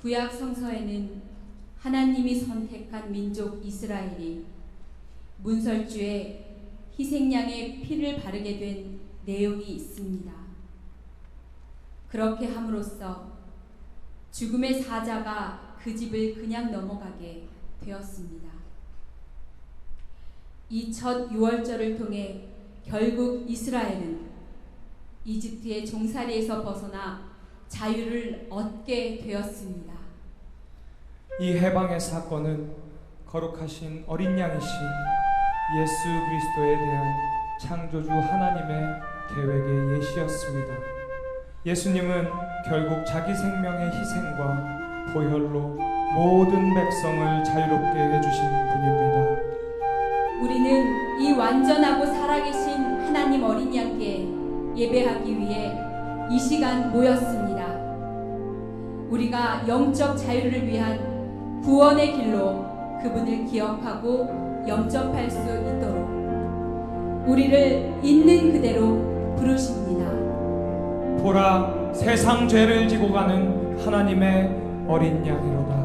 구약 성서에는 하나님이 선택한 민족 이스라엘이 문설주에 희생양의 피를 바르게 된 내용이 있습니다. 그렇게 함으로써 죽음의 사자가 그 집을 그냥 넘어가게 되었습니다. 이 첫 유월절을 통해 결국 이스라엘은 이집트의 종살이에서 벗어나 자유를 얻게 되었습니다. 이 해방의 사건은 거룩하신 어린 양이신 예수 그리스도에 대한 창조주 하나님의 계획의 예시였습니다. 예수님은 결국 자기 생명의 희생과 보혈로 모든 백성을 자유롭게 해주신 분입니다. 우리는 이 완전하고 살아계신 하나님 어린 양께 예배하기 위해 이 시간 모였습니다. 우리가 영적 자유를 위한 구원의 길로 그분을 기억하고 영접할 수 있도록 우리를 있는 그대로 부르십니다. 보라 세상 죄를 지고 가는 하나님의 어린 양이로다.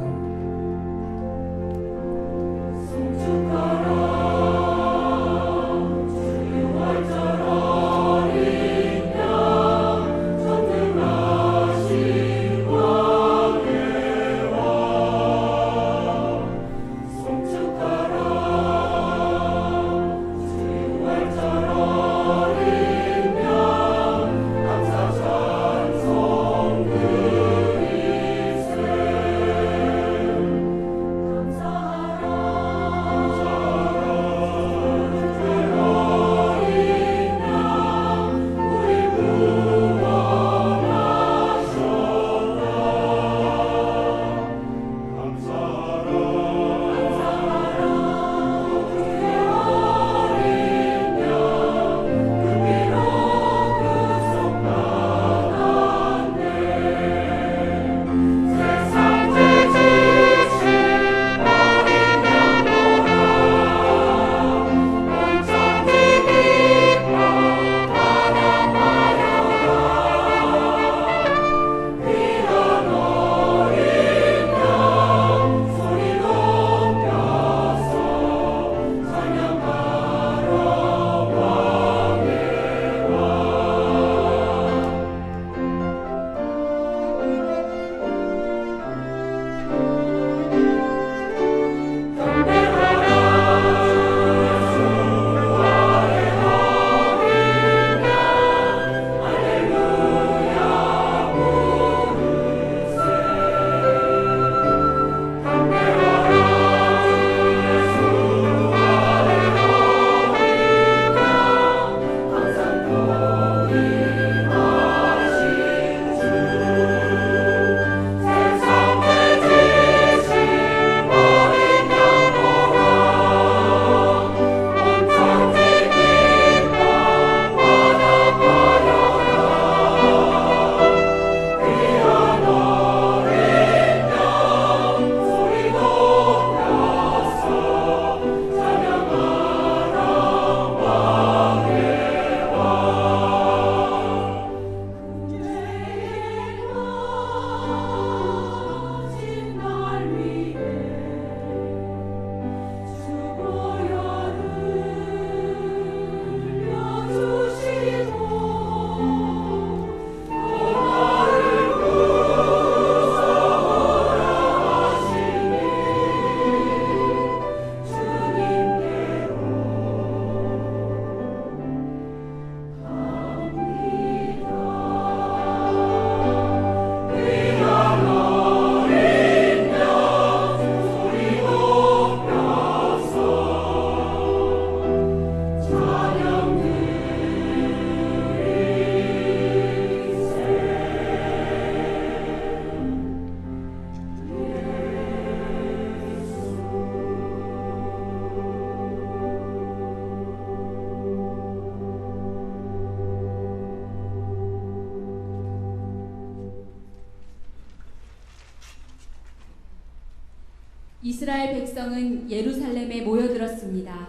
이스라엘 백성은 예루살렘에 모여들었습니다.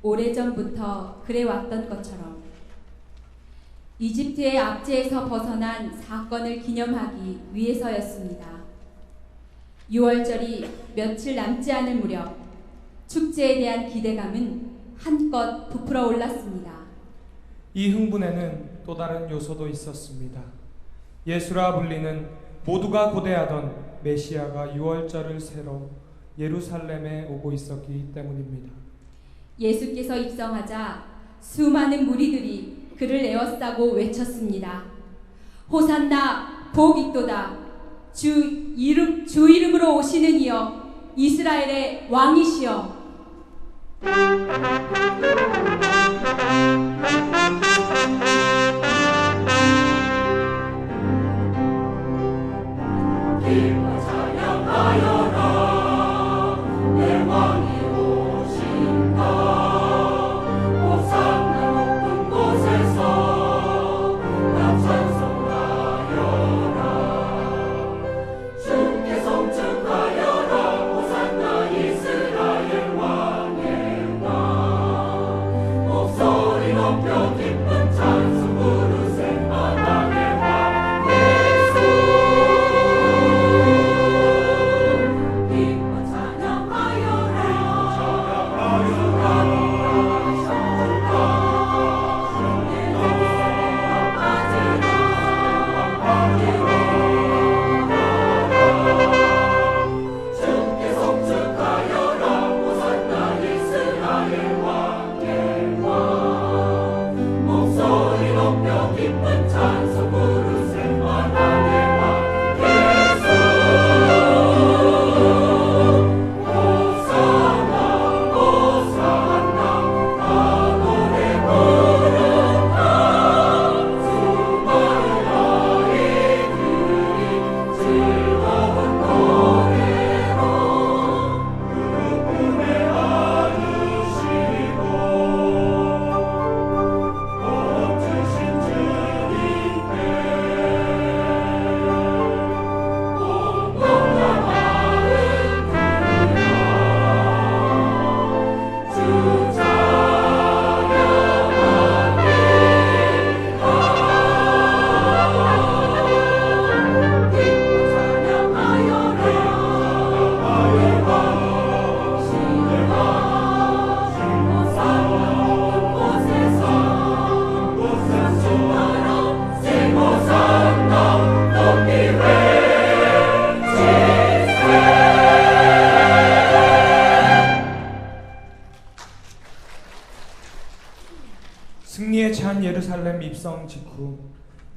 오래전부터 그래 왔던 것처럼 이집트의 압제에서 벗어난 사건을 기념하기 위해서였습니다. 6월절이 며칠 남지 않을 무렵 축제에 대한 기대감은 한껏 부풀어 올랐습니다. 이 흥분에는 또 다른 요소도 있었습니다. 예수라 불리는 모두가 고대하던 메시아가 6월절을 세러 예루살렘에 오고 있었기 때문입니다. 예수께서 입성하자 수많은 무리들이 그를 에워싸고 외쳤습니다. 호산나 복 있도다. 주 이름 주 이름으로 오시는 이여 이스라엘의 왕이시여.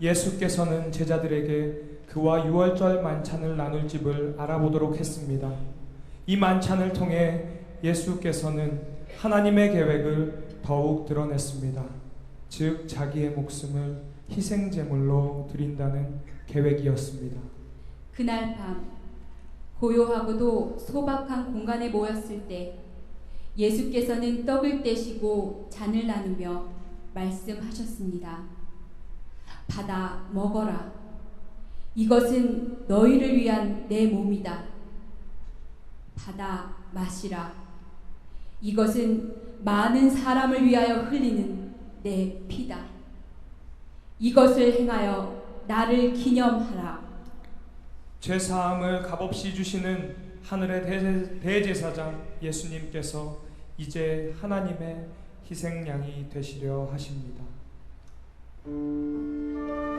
예수께서는 제자들에게 그와 유월절 만찬을 나눌 집을 알아보도록 했습니다. 이 만찬을 통해 예수께서는 하나님의 계획을 더욱 드러냈습니다. 즉 자기의 목숨을 희생 제물로 드린다는 계획이었습니다. 그날 밤 고요하고도 소박한 공간에 모였을 때 예수께서는 떡을 떼시고 잔을 나누며 말씀하셨습니다. 받아 먹어라. 이것은 너희를 위한 내 몸이다. 받아 마시라. 이것은 많은 사람을 위하여 흘리는 내 피다. 이것을 행하여 나를 기념하라. 죄 사함을 값없이 주시는 하늘의 대제- 대제사장 예수님께서 이제 하나님의 희생양이 되시려 하십니다. Thank you.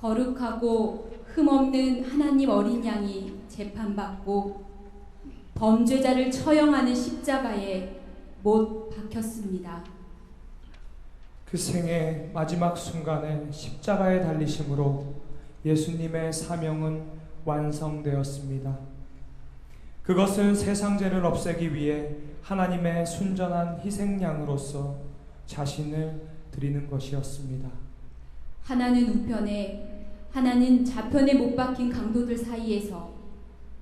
거룩하고 흠없는 하나님 어린 양이 재판받고 범죄자를 처형하는 십자가에 못 박혔습니다. 그 생의 마지막 순간에 십자가에 달리심으로 예수님의 사명은 완성되었습니다. 그것은 세상 죄를 없애기 위해 하나님의 순전한 희생양으로서 자신을 드리는 것이었습니다. 하나는 우편에 하나는 좌편에 못 박힌 강도들 사이에서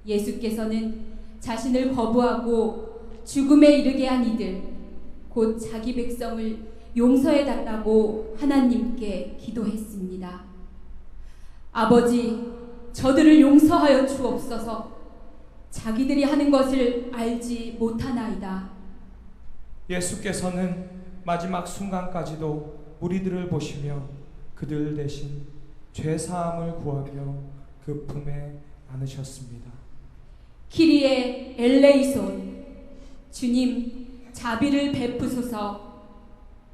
예수께서는 자신을 거부하고 죽음에 이르게 한 이들 곧 자기 백성을 용서해 달라고 하나님께 기도했습니다. 아버지 저들을 용서하여 주옵소서 자기들이 하는 것을 알지 못하나이다. 예수께서는 마지막 순간까지도 무리들을 보시며 그들 대신 죄 사함을 구하며 그 품에 안으셨습니다. 키리에 엘레이손 주님 자비를 베푸소서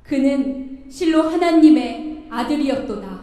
그는 실로 하나님의 아들이었도다.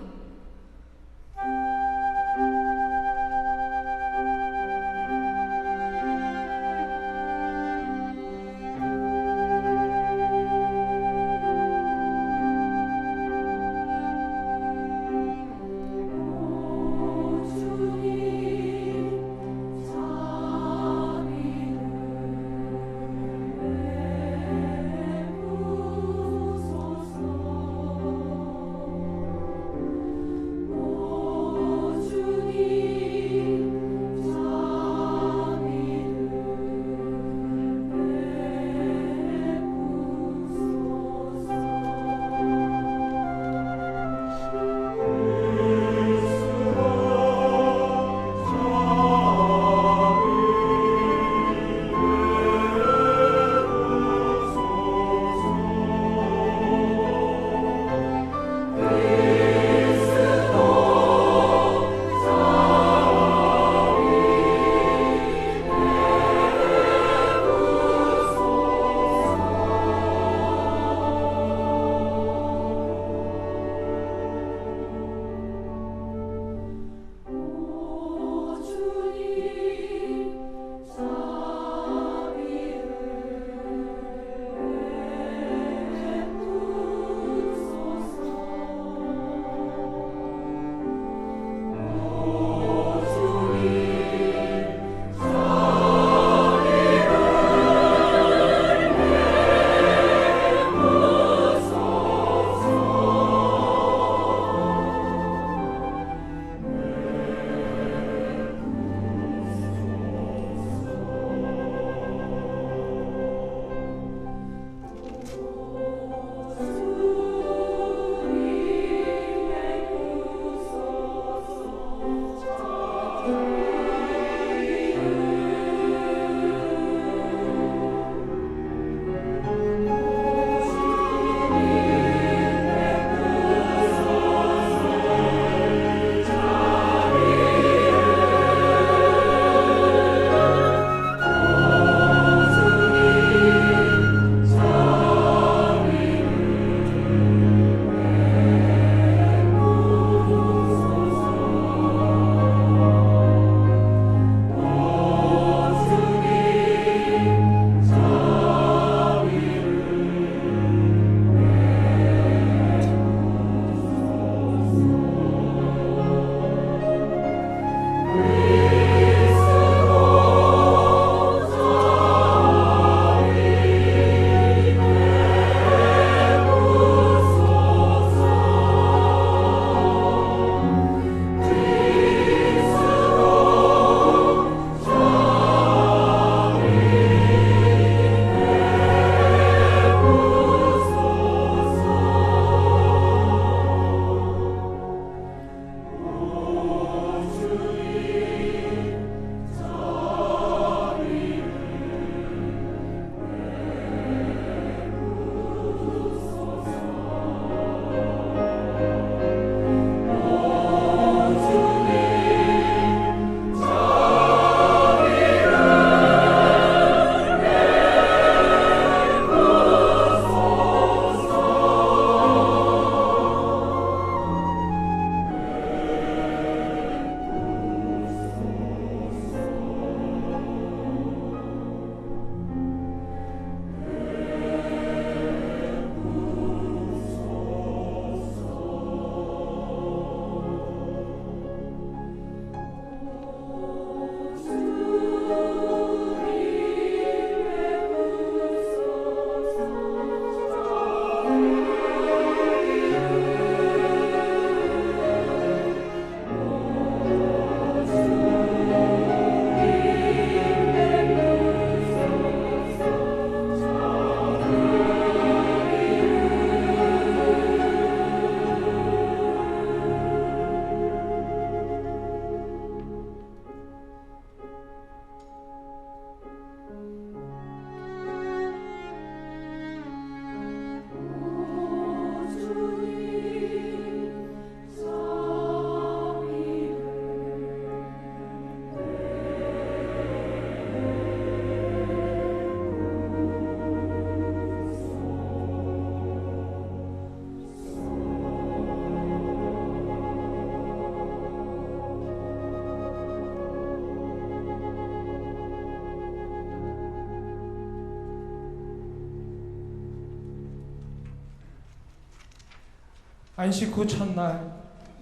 안식 후 첫날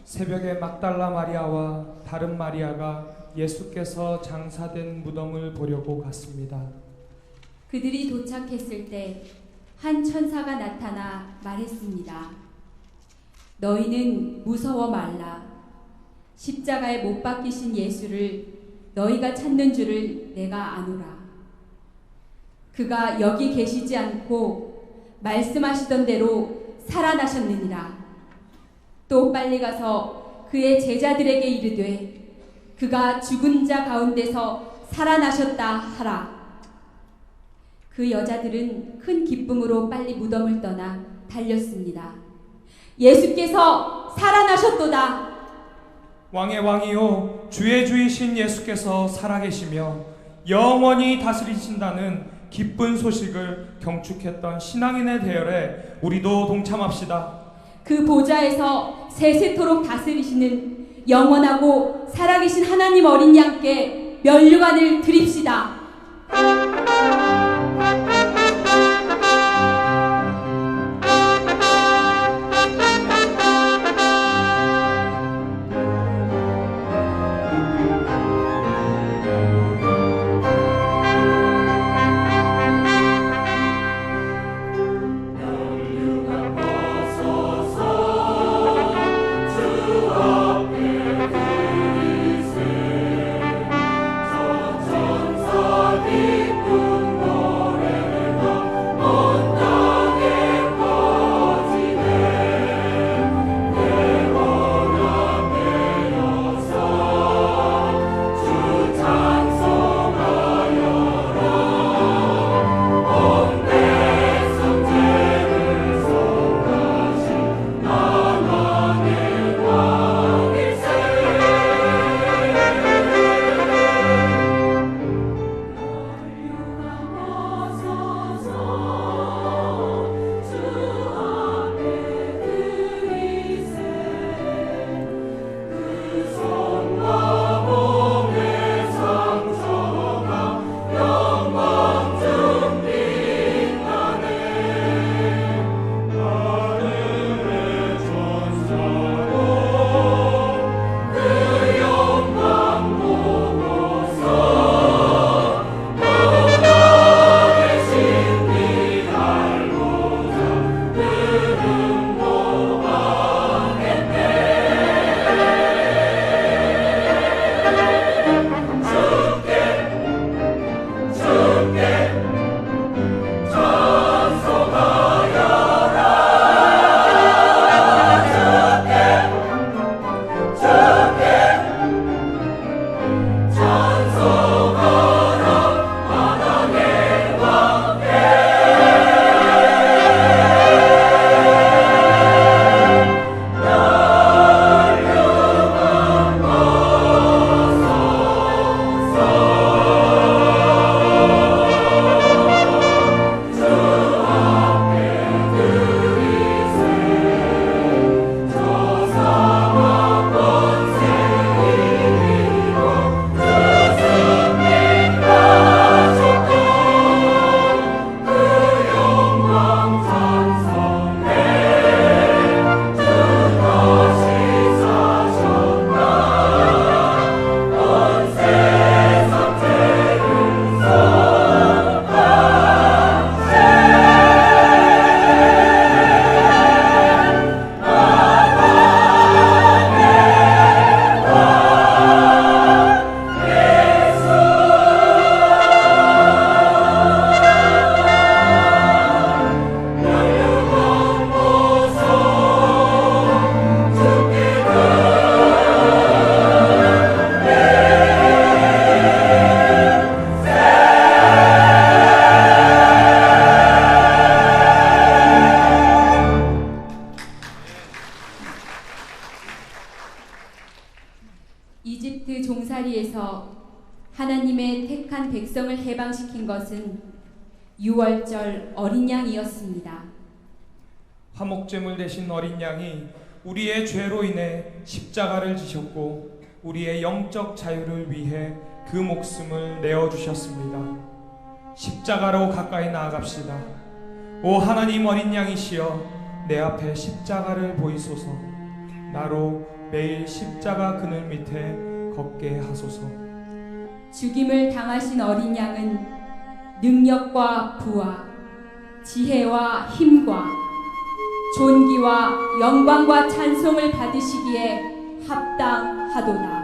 새벽에 막달라 마리아와 다른 마리아가 예수께서 장사된 무덤을 보려고 갔습니다. 그들이 도착했을 때 한 천사가 나타나 말했습니다. 너희는 무서워 말라. 십자가에 못 박히신 예수를 너희가 찾는 줄을 내가 아노라. 그가 여기 계시지 않고 말씀하시던 대로 살아나셨느니라. 또 빨리 가서 그의 제자들에게 이르되 그가 죽은 자 가운데서 살아나셨다 하라. 그 여자들은 큰 기쁨으로 빨리 무덤을 떠나 달렸습니다. 예수께서 살아나셨도다. 왕의 왕이요 주의 주이신 예수께서 살아계시며 영원히 다스리신다는 기쁜 소식을 경축했던 신앙인의 대열에 우리도 동참합시다. 그 보좌에서 세세토록 다스리시는 영원하고 살아계신 하나님 어린 양께 면류관을 드립시다. 속죄물 대신 어린 양이 우리의 죄로 인해 십자가를 지셨고 우리의 영적 자유를 위해 그 목숨을 내어 주셨습니다. 십자가로 가까이 나아갑시다. 오 하나님 어린 양이시여 내 앞에 십자가를 보이소서. 나로 매일 십자가 그늘 밑에 걷게 하소서. 죽임을 당하신 어린 양은 능력과 부와 지혜와 힘과 존귀와 영광과 찬송을 받으시기에 합당하도다.